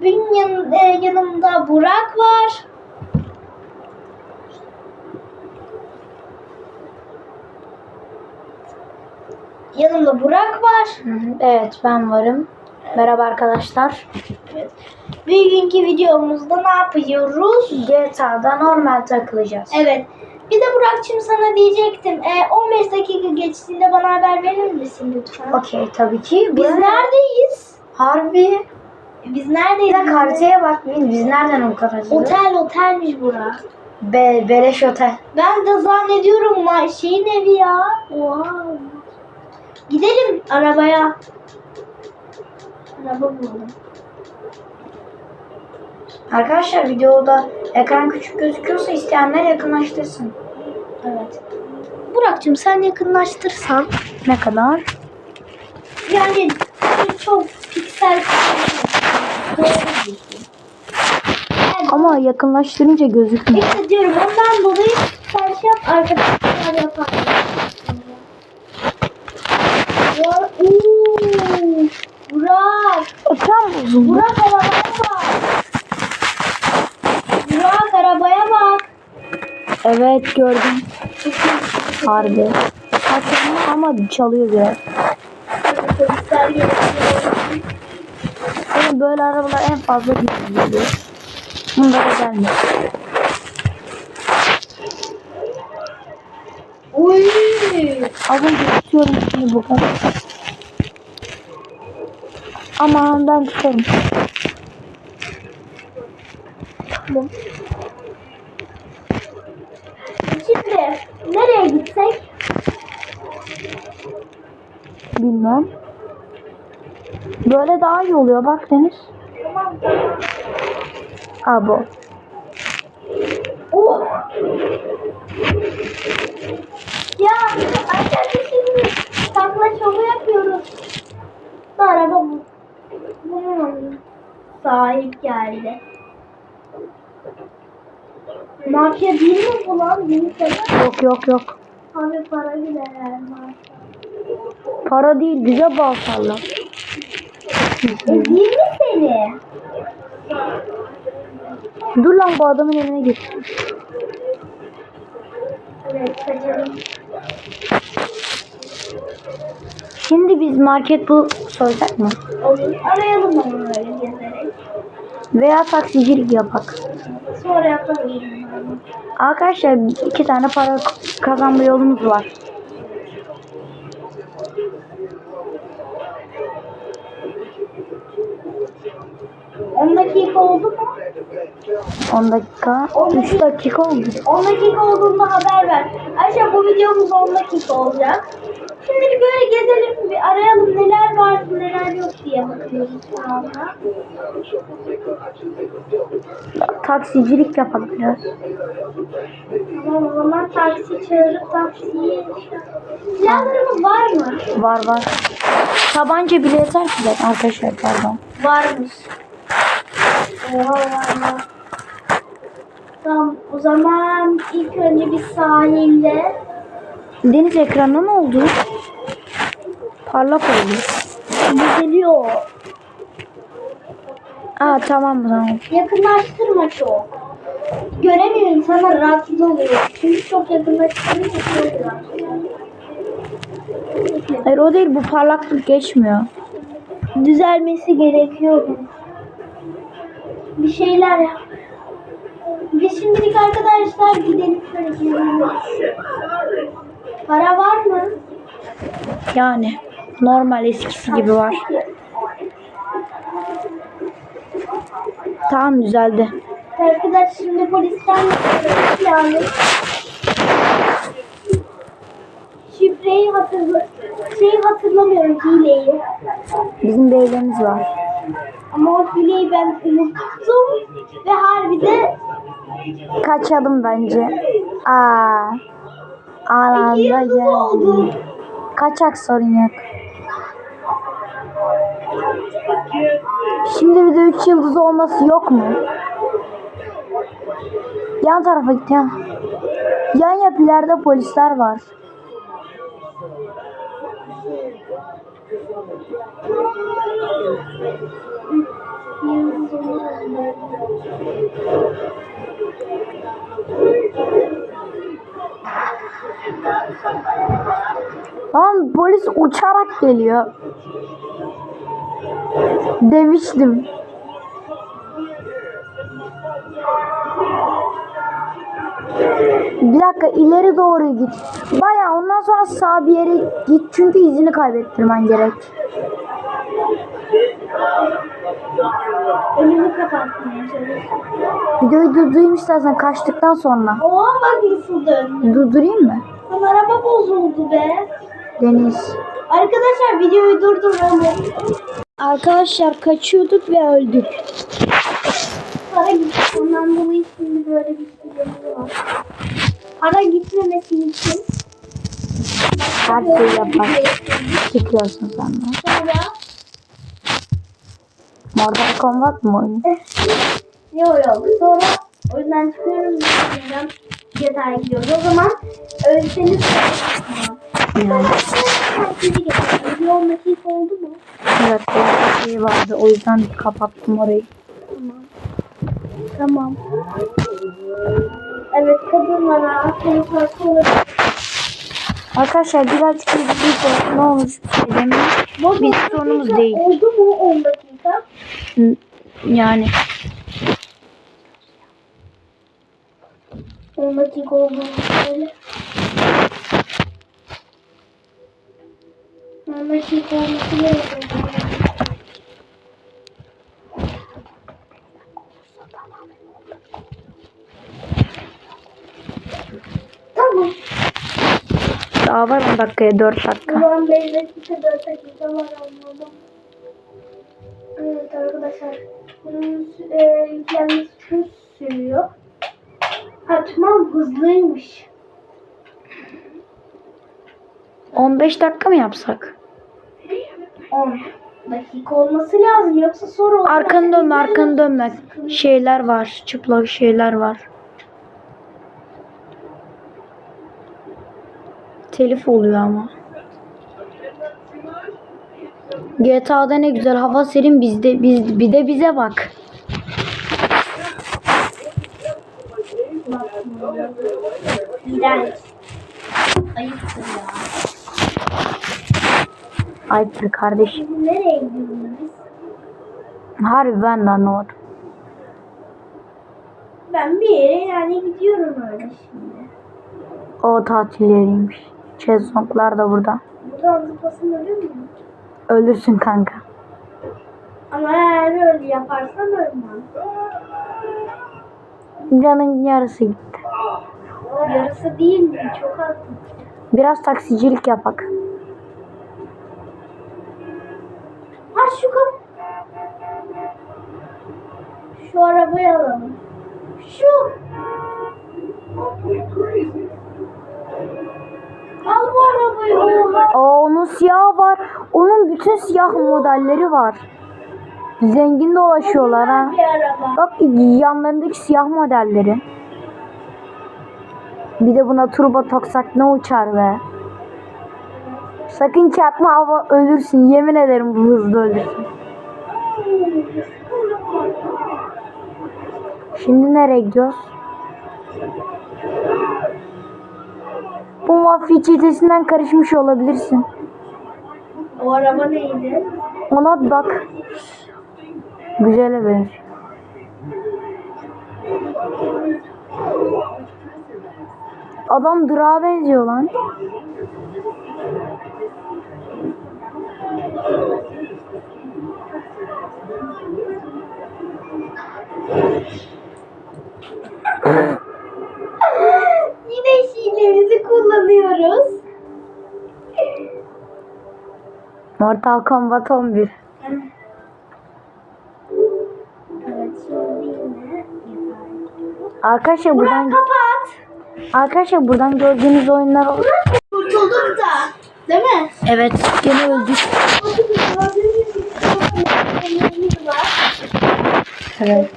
Benim yan, e, yanımda Burak var. Yanımda Burak var. Evet ben varım. Merhaba arkadaşlar. Evet. Bugünkü videomuzda ne yapıyoruz? GTA'da normal takılacağız. Evet. Bir de Burak'cığım sana diyecektim. E, 15 dakika geçtiğinde bana haber verir misin lütfen? Okey tabii ki. Biz Bu- neredeyiz? Harbi. Biz Bir neredeyiz? de haritaya bakmayın. Biz nereden o kadar? Otel otelmiş Burak. Be beleş otel. Ben de zannediyorum ma- şeyin evi ya. Oha. Gidelim arabaya. Araba bulalım. Arkadaşlar videoda ekran küçük gözüküyorsa isteyenler yakınlaştırsın. Evet. Burak'cığım sen yakınlaştırsan Ne kadar? yani çok piksel Ama yakınlaştırınca gözükmüyor. işte diyorum ondan dolayı sen şey yap arkadaşlar yapar. Ya, uuu, Burak. Ekran bozuldu. Burak arabaya bak. Burak arabaya bak. Evet gördüm. Harbi. Ama çalıyor biraz. Polisler geliyor. Ama böyle arabalar en fazla geliyor. Bunlara gelmiyor. Uy. Az önce tutuyorum şimdi bu kadar. Aman ben tutarım. Tamam. Şimdi nereye gitsek? Bilmem. Böyle daha iyi oluyor bak Deniz. Tamam tamam. Abo. Oh. Ya arkadaşlar şimdi takla şovu yapıyoruz. Bu araba bu. Bunun sahip geldi. Mafya değil mi bu lan? Değil sana. Yok yok yok. Abi para gider yani. Para değil bize. E değil mi seni? Dur lan bu adamın eline git. Evet kaçalım. Şimdi biz market bu soyacak mı? Olur. Arayalım onu öyle gezerek. Veya taksicilik yapak. Sonra yaparız. Arkadaşlar iki tane para kazanma yolumuz var. On dakika oldu mu? 10 dakika, 3 dakika oldu. 10 dakika olduğunda haber ver. Ayşe bu videomuz 10 dakika olacak. Şimdi böyle gezelim, bir arayalım neler var, neler yok diye bakıyoruz şu anda. Taksicilik yapak biraz. Tamam o zaman taksi çağırıp taksiyi... Silahlarımız var mı? Var var. Tabanca bile yeter ki zaten arkadaşlar pardon. Varmış. Tamam o zaman ilk önce bir sahilde Deniz ekranı ne oldu? Parlak oldu. düzeliyor. Aa tamam tamam. Yakınlaştırma çok. Göremiyor insanlar rahatsız oluyor. Çünkü çok yakınlaştırınca çok rahatsız Hayır o değil bu parlaklık geçmiyor. Düzelmesi gerekiyor. Bir şeyler yap. Biz şimdilik arkadaşlar gidelim şöyle gidelim. Para var mı? Yani normal eskisi gibi var. Tamam düzeldi. Arkadaş şimdi polisten yani şifreyi hatırla şeyi hatırlamıyorum hileyi. Bizim beylerimiz var. Ama o hileyi ben unuttum ve harbide Kaçalım bence. Aa. Yıldız oldu. geldi. Kaçak sorun yok. Şimdi bir de 3 yıldız olması yok mu? Yan tarafa git yan. Yan yap ileride polisler var. Lan polis uçarak geliyor. Demiştim. Bir dakika ileri doğru git. Baya ondan sonra sağ bir yere git çünkü izini kaybettirmen gerek. Önümü kapatmaya çalışıyorum. Videoyu durdurayım istersen kaçtıktan sonra. Oha bak nasıl döndü. Durdurayım mı? Lan araba bozuldu be. Deniz. Arkadaşlar videoyu durduralım. Arkadaşlar kaçıyorduk ve öldük. Para gitti. Ondan dolayı şimdi böyle bir şeyimiz var. Para gitmemesi için Her şeyi yapar. Çıkıyorsun sen de. sonra Mortal Kombat mı oynuyor? yok yok sonra o yüzden çıkıyoruz. Buradan yatağa gidiyoruz. O zaman ölseniz Yani. Bir 10 dakika oldu mu? Evet bir şey vardı o yüzden kapattım orayı. Tamam. Tamam. Evet kadınlara çocuklar sonra Arkadaşlar birazcık izleyeceğiz. Ne söylemeyin. Bir sorunumuz değil. Oldu mu 10 dakika? Hı, Yani 10 dakika oldu mu? Söyle. 10 dakika olması gerekiyor. Tamam. daha var 10 dakikaya 4 dakika. Ulan 5 dakika 4 dakika var anladım. Evet arkadaşlar. Bunun e, yüklenmesi çok sürüyor. Ha tamam hızlıymış. 15 dakika mı yapsak? 10 dakika olması lazım yoksa sonra olur. Arkanı dönme arkanı dönme. Şeyler var. Çıplak şeyler var. Telif oluyor ama. GTA'da ne güzel hava serin bizde biz bir de bize bak. Ayıptır ya. Ayıptır kardeşim. Nereye gidiyoruz biz? Harbi ben de anlamadım. Ben bir yere yani gidiyorum öyle şimdi. O tatilleriymiş. Şezlonglar da burada. Buradan zıplasın ölür müyüm? Ölürsün kanka. Ama eğer öyle yaparsam ölmem. Canın yarısı gitti. Yarısı değil mi? Çok az. Biraz taksicilik yapak. Ha şu kap... Şu arabayı alalım. Şu. Al bu arabayı. Oha. Aa, onun siyahı var. Onun bütün siyah modelleri var. Zengin dolaşıyorlar ha. Bak yanlarındaki siyah modelleri. Bir de buna turbo taksak ne uçar be. Sakın çarpma hava ölürsün. Yemin ederim bu hızlı ölürsün. Şimdi nereye gidiyoruz? Bu mafya çetesinden karışmış olabilirsin. O araba neydi? Ona bir bak. Güzele benziyor. Adam durağa benziyor lan. Mortal Kombat 11. Evet şimdi yine Arkadaşlar buradan kapat. arkadaşlar buradan gördüğünüz oyunlar. Kurtulduk da. Değil mi? Evet, gene öldük. Evet.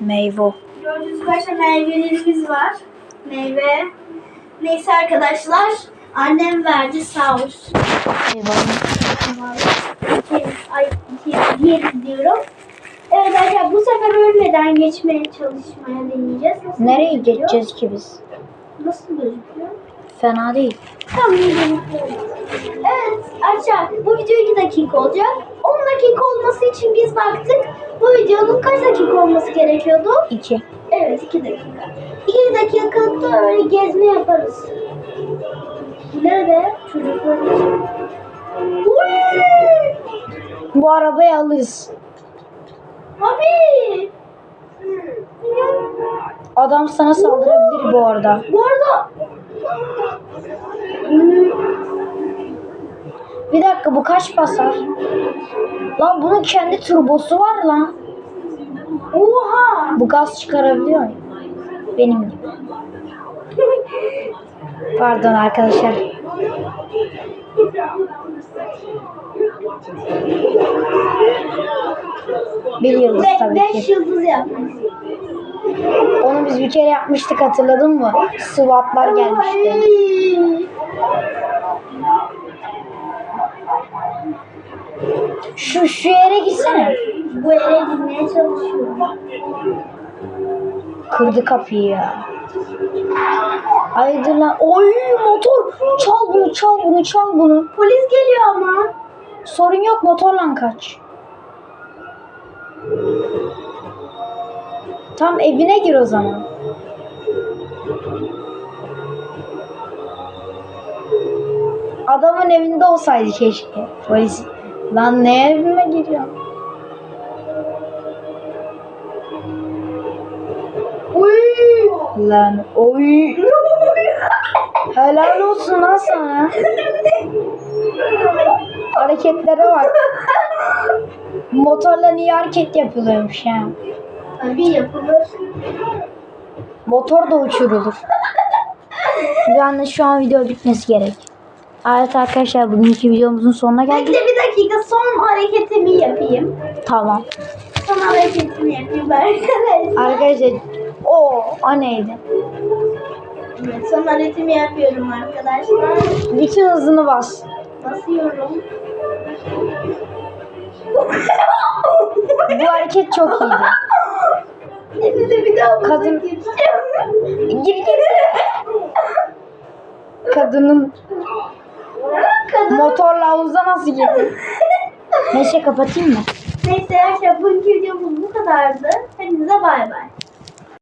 Meyvo. Gördüğünüz başta meyvelerimiz var. Meyve. Neyse arkadaşlar. Annem verdi sağ olsun. Eyvallah. Yeriz, ay yeriz diyorum. Evet arkadaşlar bu sefer ölmeden geçmeye çalışmaya deneyeceğiz. Nasıl Nereye gözüküyor? geçeceğiz ki biz? Nasıl gözüküyor? Fena değil. Tam iyi gözüküyor. Evet arkadaşlar bu video 2 dakika olacak. 10 dakika olması için biz baktık. Bu videonun kaç dakika olması gerekiyordu? İki. Evet 2 dakika. 2 dakikalıkta öyle gezme yaparız. Ne be? Çocuklar için. Uy! Bu arabayı alırız. Abi! Adam sana saldırabilir bu arada. Bu arada Bir dakika bu kaç basar? Lan bunun kendi turbosu var lan. oha! Bu gaz çıkarabiliyor ya. Benim gibi. Pardon arkadaşlar. Bir yıldız tabii 5 ki. yıldız yapmış. Onu biz bir kere yapmıştık hatırladın mı? SWAT'lar gelmişti. Şu şu yere gitsene. Bu eve gitmeye çalışıyorum. Kırdı kapıyı ya. Hayırdır lan? Oy motor. Çal bunu çal bunu çal bunu. Polis geliyor ama. Sorun yok motorla kaç. Tam evine gir o zaman. Adamın evinde olsaydı keşke. Polis. Lan ne evime giriyor? Uy! Lan oy. Helal olsun lan sana. Hareketlere bak. Motorla niye hareket yapılıyormuş ya? Tabii yapılır. Motor da uçurulur. Yani şu an video bitmesi gerek. Evet arkadaşlar bugünkü videomuzun sonuna Bekle geldik. bir dakika son hareketimi yapayım. Tamam. Son hareketimi yapayım arkadaşlar. Arkadaşlar o o neydi? Evet, son hareketimi yapıyorum arkadaşlar. Bütün hızını bas. Basıyorum. Bu hareket çok iyiydi. Elinde bir daha Kadın-. Gir gir. Kadının Kadın. motorla havuza nasıl girdi? Neyse kapatayım mı? Neyse arkadaşlar bugünkü videomuz bu kadardı. Hepinize bay bay.